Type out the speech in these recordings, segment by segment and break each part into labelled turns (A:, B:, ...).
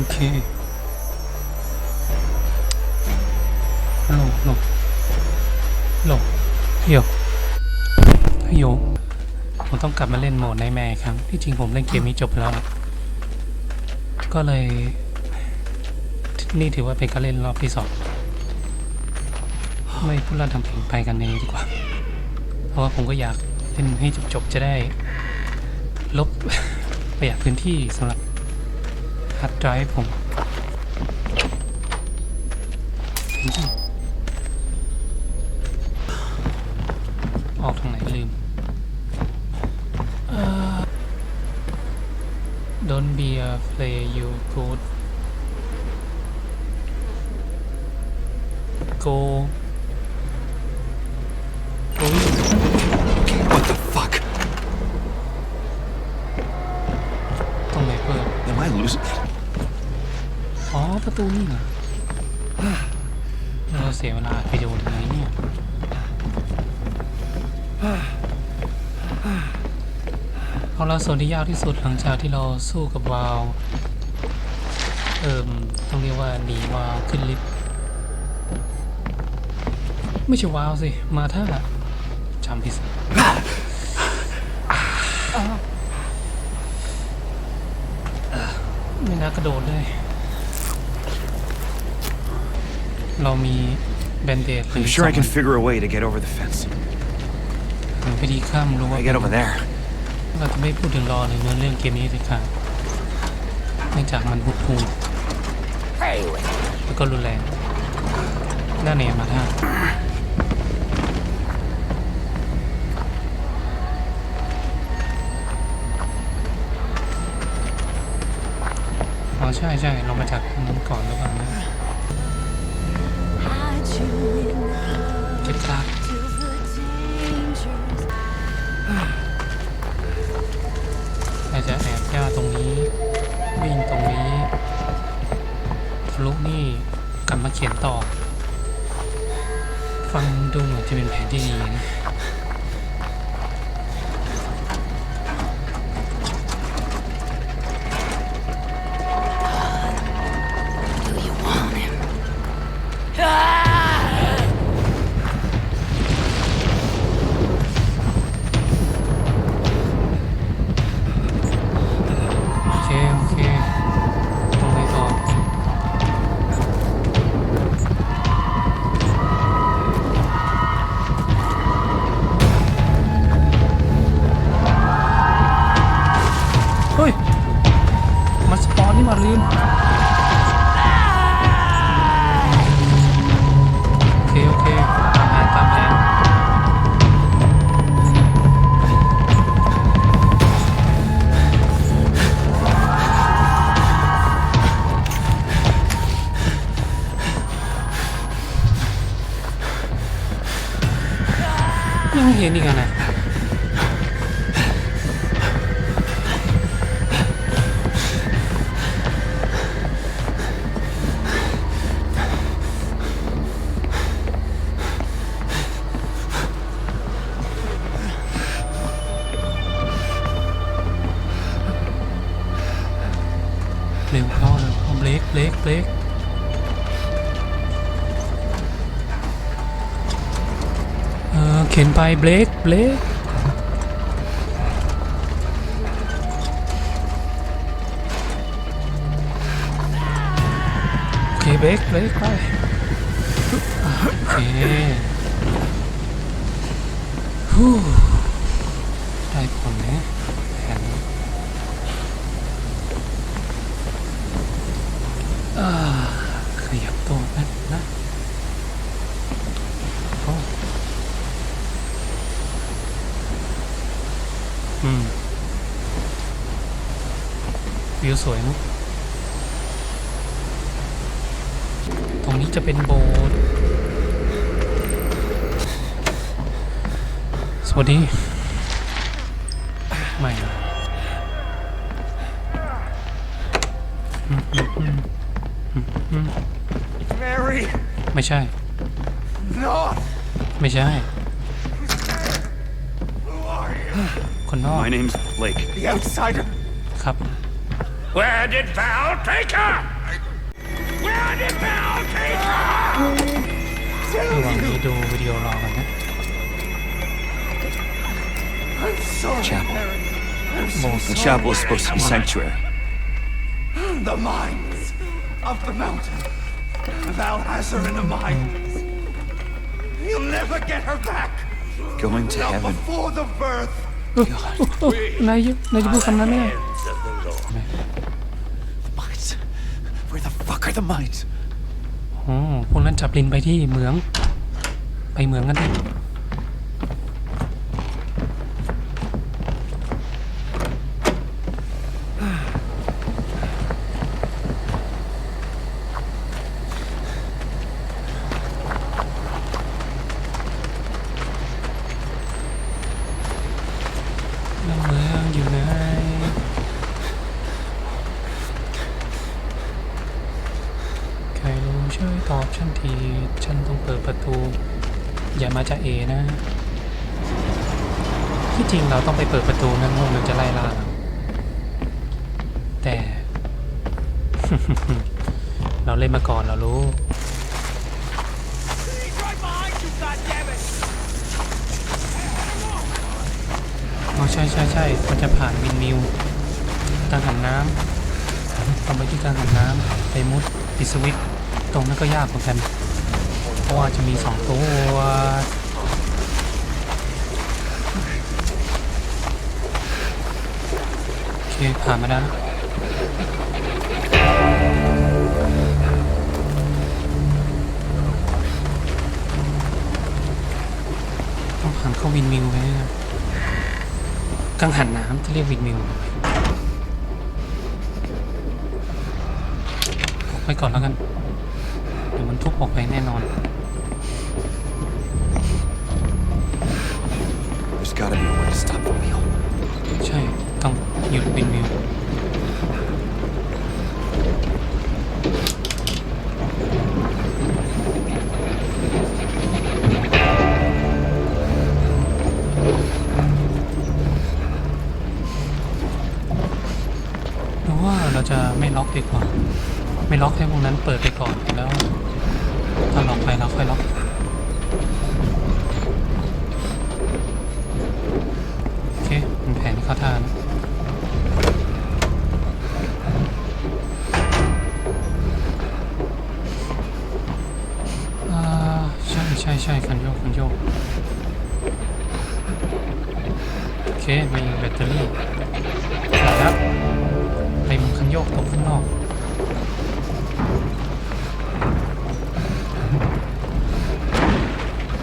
A: โอเคฮัลโหลฮัลโหลฮัลโหลพี่โยโยผมต้องกลับมาเล่นโหมดในแม่ครั้งที่จริงผมเล่นเกมนี้จบแล้ว ก็เลย นี่ถือว่าเป็นการเล่นรอบที่สองไม่พูดเรื่องทำเพลงไปกันเองดีกว่า เพราะว่าผมก็อยากเล่นให้จบๆจะได้ ลบประหยัดพื้นที่สำหรับ ฮาร์ดไดรฟ์ผมออกทางไหนลืมเอ่อ Don't be a play you good go
B: What the fuck?
A: ตรงไหนเปิด
B: Am I losing it?
A: อ๋อ ประ ตูนี่เหรอเราเสียเวลาไปโดนไหนเนี่ยเอาละส่วนที่ยากที่สุดหลังจากที่เราสู้กับวาวเอิมต้องเรียกว่าหนีวาวขึ้นลิฟต์ไม่ใช่วาวสิ มาท่าจำผิดไม่น่ากระโดดเลย เรามีแบนเดดหรือ
B: I'm sure I can
A: สอง
B: figure a way to get over the fence.
A: หรือวิธีข้ามรู้ว่า
B: I get over there.
A: เราจะไม่พูดถึงรอในเนื้อเรื่องเกมนี้เลยค่ะเนื่องจากมันหุดหูแล้วก็รุนแรงด้านไหนมาท่าอ๋อใช่ใช่เรามาจากทางนั้นก่อนหรือเปล่านะ
C: Hide you in
A: เก็บซาก
C: to the dangers
A: อาจจะแอบย่าตรงนี้ วิ่งตรงนี้ทะลุนี่กลับมาเขียนต่อ ฟังดูเหมือนจะเป็นแผนที่ดีนะ กเบรกเบรกเออเข็นไปเบรกเบรกโอเคเบรกเบรกไปโอเคฮู้ได้ผลนะแผนนี้อ่าขยับตัวแป๊บนะโอ้ อืมวิวสวยเนอะตรงนี้จะเป็นโบสถ์สวัสดี ไม่นะอืมอืมอืมอืมอืม
B: Mary!
A: ไม่ใช่
B: No!
A: ไม่ใช่
B: Who are you?
A: คนนอก
B: My name's Blake. The outsider.
A: ครับ
D: Where did Val take her? Where did Val take her?
A: ระหว่างนี้ดูวิดีโอรอกันนะ
B: I'm sorry, Chapel. Mary. I'm so
A: Well,
B: sorry. The chapel is supposed to be sanctuary. The mines of the mountain. Val has her in the mines. You'll never get her back.
D: Going to
B: Not
D: heaven.
B: before the birth.
A: โอ้นายนายจะพูดคำนั้นไม่ได้
D: Hands of the Lord.
B: Mines? Where the fuck are the mines?
A: โอ้พวกนั้นจับลินไปที่เหมือง ไปเหมืองกันดิแล้วเมืองอยู่ไหน ใครรู้ช่วยตอบ ฉันทีฉันต้องเปิดประตู อย่ามาจะเอนะ ที่จริงเราต้องไปเปิดประตูนั่นพวกมันจะไล่ล่าเราแต่ เราเล่นมาก่อนเรารู้อ๋อใช่ใช่ใช่มันจะผ่านวินมิวกังหันน้ำต้องไปที่กังหันน้ำไปมุดปิดสวิตช์ ตรงนั้นก็ยากเหมือนกัน เพราะว่าจะมีสองตัวโอเคผ่านมาแล้วต้องผ่านเข้าวินมิวไปนะกังหันน้ำที่เรียกวินมิวไปก่อนแล้วกัน ดี๋ยวมันทุบออกไปแน่นอน
B: There's gotta be a way to stop the wheel.
A: ใช่ ต้องหยุดวินมิว หรือว่าเราจะไม่ล็อกดีกว่า ไม่ล็อกให้พวกนั้นเปิดไปก่อนแล้ว ถ้าล็อกไปแล้วค่อยล็อก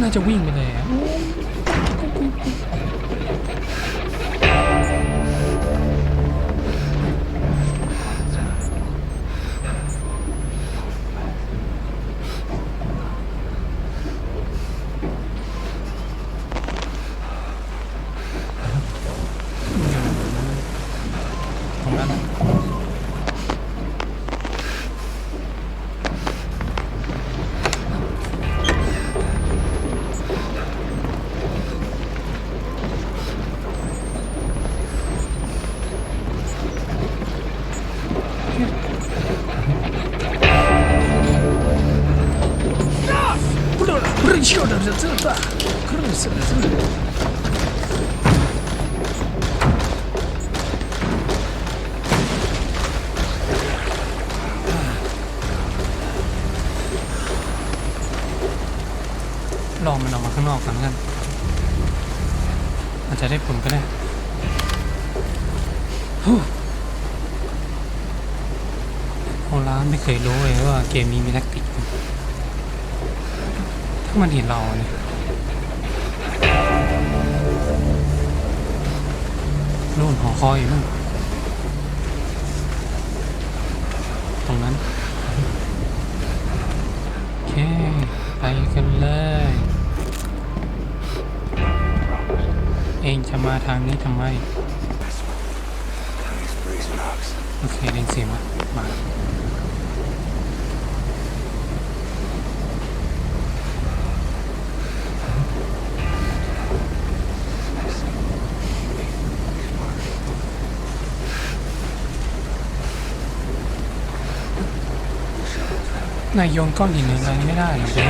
A: น่าจะวิ่งไปเลย ลองมันออกมาข้างนอกก่อนกันอาจจะได้ผลก็ได้ฮู้โอลาไม่เคยรู้เลยว่าเกมนี้มีแท็กติก มันเห็นเราเนี่ยนู่นหอคอยอยู่นู่นตรงนั้น โอเค ไปกันเลย เองจะมาทางนี้ทำไม โอเคเรียนเสียงละมา นายโยนก้อนหินอะไรไม่ได้เหรอเบ๊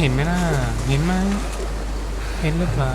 A: เห็นไหมล่ะเห็นไหม เห็นหรือเปล่า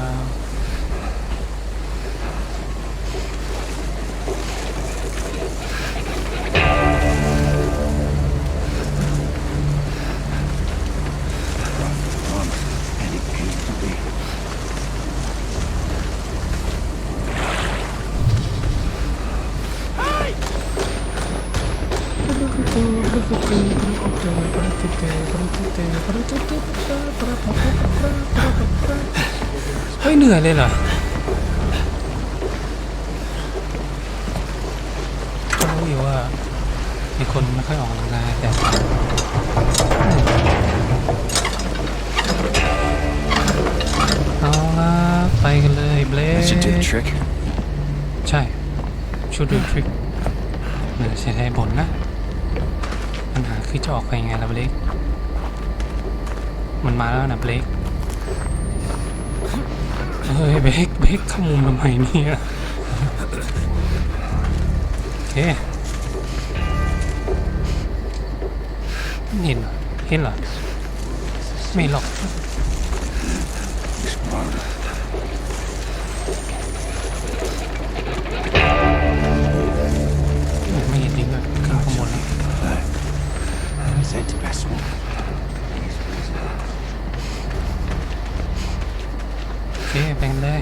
A: ฮ้ยเหนื่อยเลยเหรอก็รู้อยู่ว่ามีคนไม่ค่อยออกกำลังกายแต่เอาละไปกันเลยเบล
B: That should do the trick.
A: ใช่ชุดดูทริคเหมือนเสียดายผลนะ ปัญหาคือจะออกไปยังไงล่ะเบลกมันมาแล้วนะเบลก เฮ้ยเบลกเบลกข้ามุมทำไมเนี่ยโอเคเห็นเหรอเห็นเหรอไม่หรอกไม่เห็นจริงด้วยข้างบนแล้ว
B: C'est pas son.
A: โอเค ไปกันเลย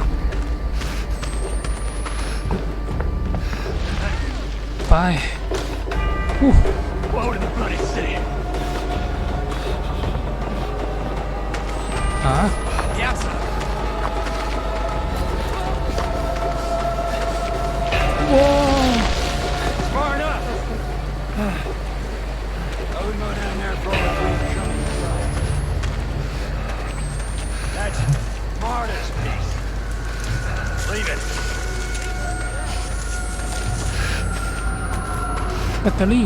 A: ไปอู้
D: Woe to the bloody city.
A: หา
D: Yes, sir.
A: ว้าว
D: Far enough. oh, we go down there for all the food coming inside. That's Marta's piece. Leave it.
A: แบตเตอรี่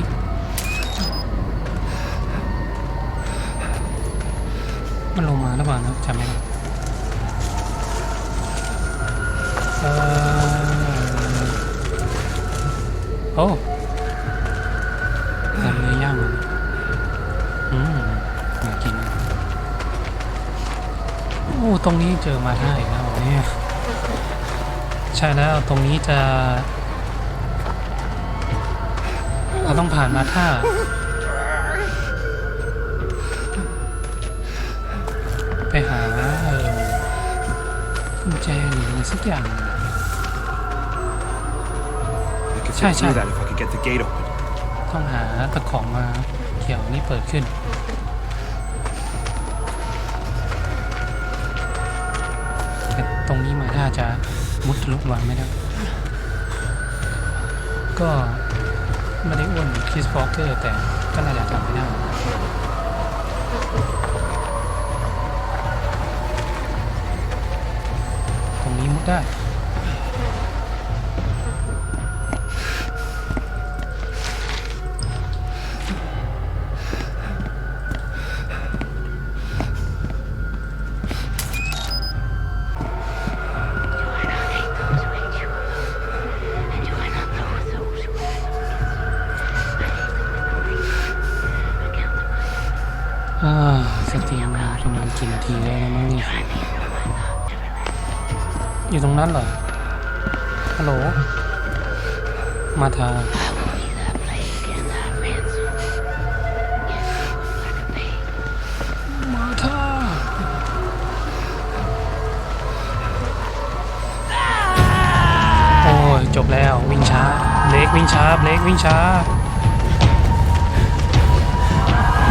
A: มันลงมาหรือเปล่านะจำไม่ได้เอ่อโอ้ทำเนื้อย่างเลยอืมน่ากิน โอ้ ตรงนี้เจอมาได้อีกแล้วเนี่ย ใช่แล้วตรงนี้จะ เราต้องผ่านมาท่าไปหาเออกุญแจหรืออะไรสักอย่าง
B: I could
A: Chai,
B: fit through
A: chai.
B: that if I could get the gate open.
A: ต้องหาตะของมาเขียวนี่เปิดขึ้น มุดทะลุวางไม่ได้ ก็ไม่ได้อ้วนคริสฟอกเกอร์แต่ก็น่าจะทำไม่ได้ตรงนี้มุดได้ กี่นาทีแล้วนะมั้งเนี่ยอยู่ตรงนั้นเหรอ ฮัลโหล มาทามาทาโอ้ย จบแล้ววิ่งช้าเบรกวิ่งช้าเบรกวิ่งช้า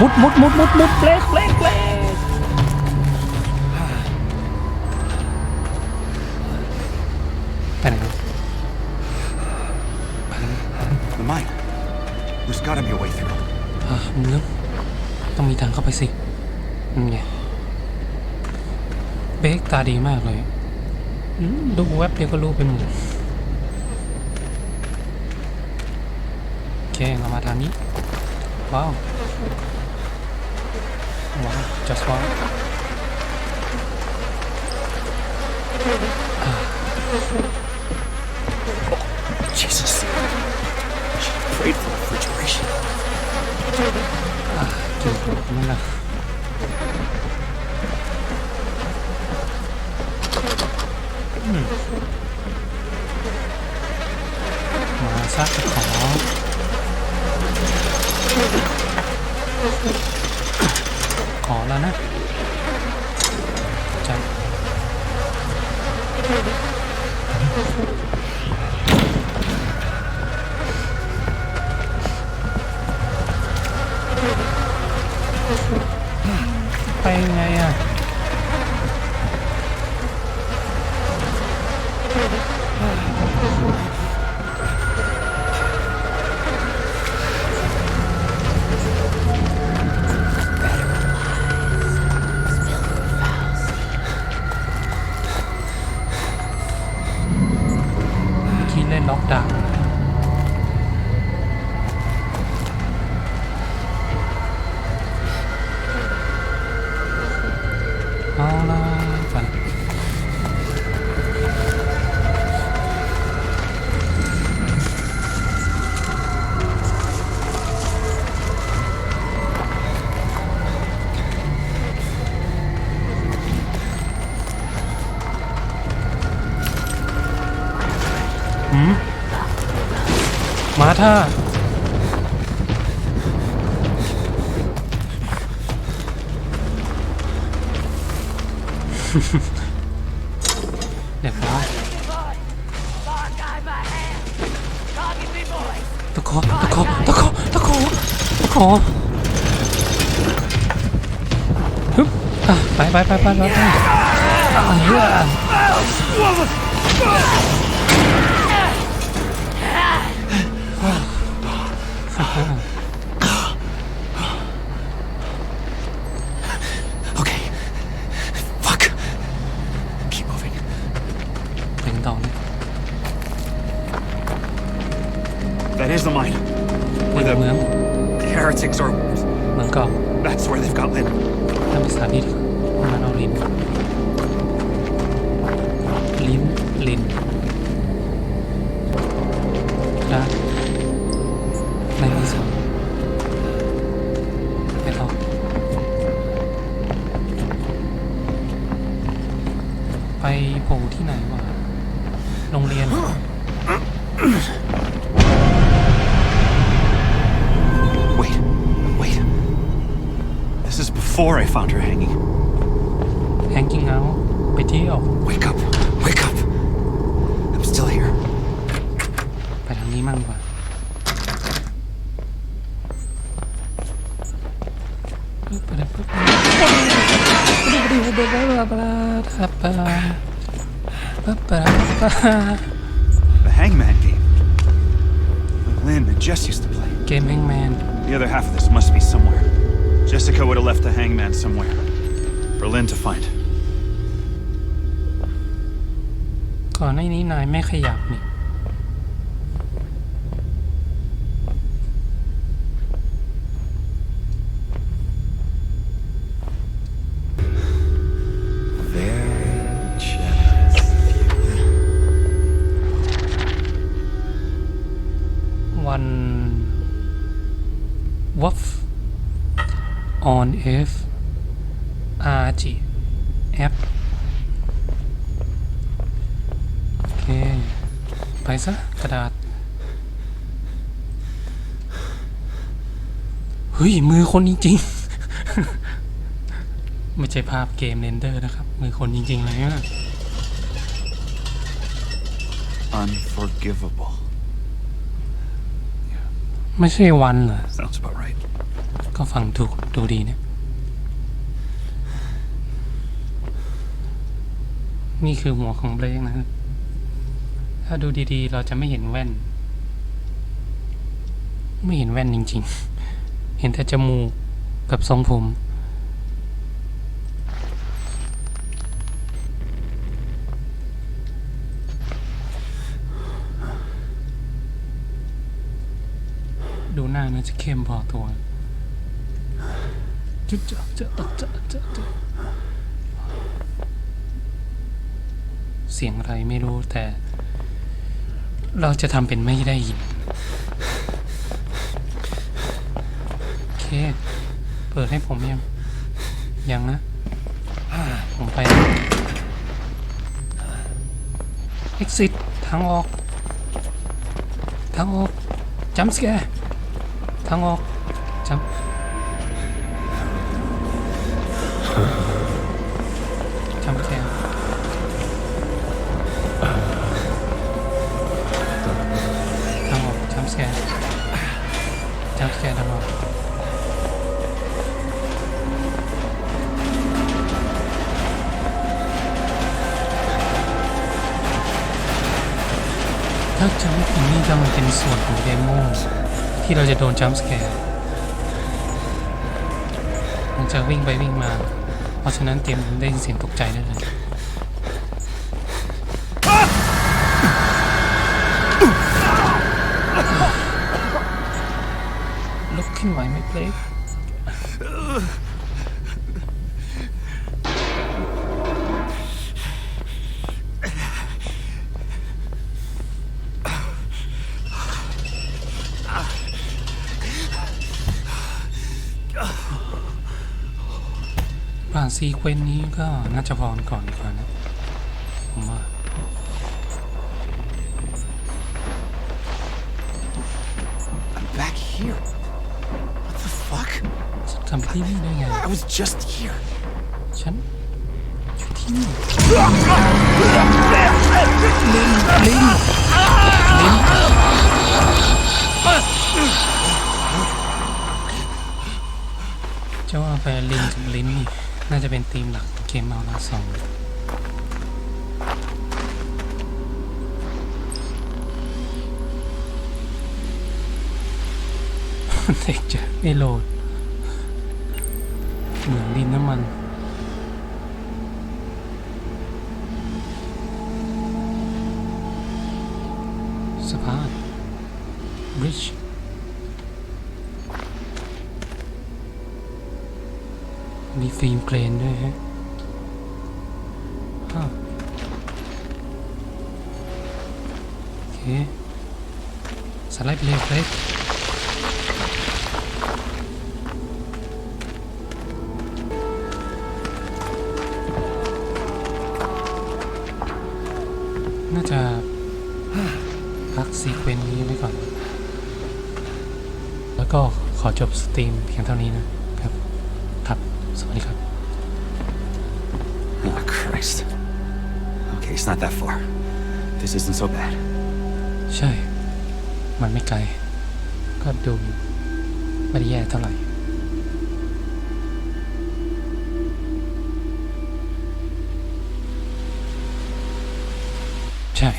A: มุดมุดมุดมุดมุดเบรกเบรกเบรกางเข้าไปสินี่ไงเบรกตาดีมากเลยอืมดูแวบเดียวก็รู้ไปหมดโอเคเรามาทางนี้ ว้าว ว้าว just ว้าว
B: Jesus. She prayed for refrigeration.
A: ถูกนั่นแหละ มาซะขอขอแล้วนะจับไปยังไงอะ ท่าเรียบร้อยตะขอตะขอตะขอตะขอตะขอฮึบอะไปไปไปไปไปไป ก่า
B: That's where they've got Lynn.
A: ทำภาษาดีดีกว่ามันเอาลิ้นลิ้นลิ้นได้ในที่สุดไปต่อไปโผล่ที่ไหนวะโรงเรียน
B: before I found her hanging.
A: แฮงกิ้งเอาไปเที่ยว
B: Wake up. Wake up. I'm still here.
A: ไปทางนี้มั่งดีกว่า
B: The Hangman game. That Lynn and Jess used to play.
A: เกมแฮงแมน
B: The other half of this must be somewhere. Jessica would have left the Hangman somewhere. For Lynn to find.
A: ก่อนหน้านี้นายไม่ขยับนี่ on F R G F โอเค ไปซะ กระดาษ เฮ้ย มือคนจริง ๆ ไม่ใช่ภาพเกมเรนเดอร์นะครับ มือคนจริง ๆ เลยนะ
B: Unforgivable.
A: ไม่ใช่วันเหรอ
B: Sounds about right.
A: ก็ฟังถูกดูดีนะนี่คือหัวของเบรกนะถ้าดูดีๆ เราจะไม่เห็นแว่น ไม่เห็นแว่นจริง ๆ เห็นแต่จมูกกับทรงผมดูหน้าน่าจะเข้มพอตัว จุ๊จ๊ะจ๊ะจ๊ะจ๊ะจ๊ะเสียงอะไรไม่รู้แต่ เราจะทำเป็นไม่ได้ยิน โอเค เปิดให้ผมยัง ยังนะผมไป exit ทางออก ทางออกจัมสแกทางออกจัม จัมสแกร์ทางออกจัมสแกร์จัมสแกร์ทางออกถ้าจำไม่ผิดนี่กำลังเป็นส่วนของเดโมที่เราจะโดนจัมสแกร์มันจะวิ่งไปวิ่งมา ราะฉะนั้นเตรียมได้ยินเสียงตกใจได้เลยลุกขึ้นไหวไหมเพล ซีเควนต์นี้ก็น่าจะพอก่อนดีกว่านนะผมว่าฉันทำที่นี่ได้ไง
B: I was just here.
A: ฉันอยู่ที่นี่ลินลินลินจะว่าไปลิงกับลิ้นนี่ น่าจะเป็นธีมหลักเกมเอาลาสองเด็กจะไม่โหลด เหมือนดินน้ำมันสะพาน bridge มี ฟิล์มเกรนด้วยฮะโอเคสไลด์ไปเลยเพลกน่าจะพักซีเควนต์นี้ไว้ก่อน แล้วก็ขอจบสตรีมเพียงเท่านี้นะ
B: it's not that far. This isn't so bad.
A: ใช่ มันไม่ไกล ก็ดูไม่ได้แย่เท่าไหร่ ใช่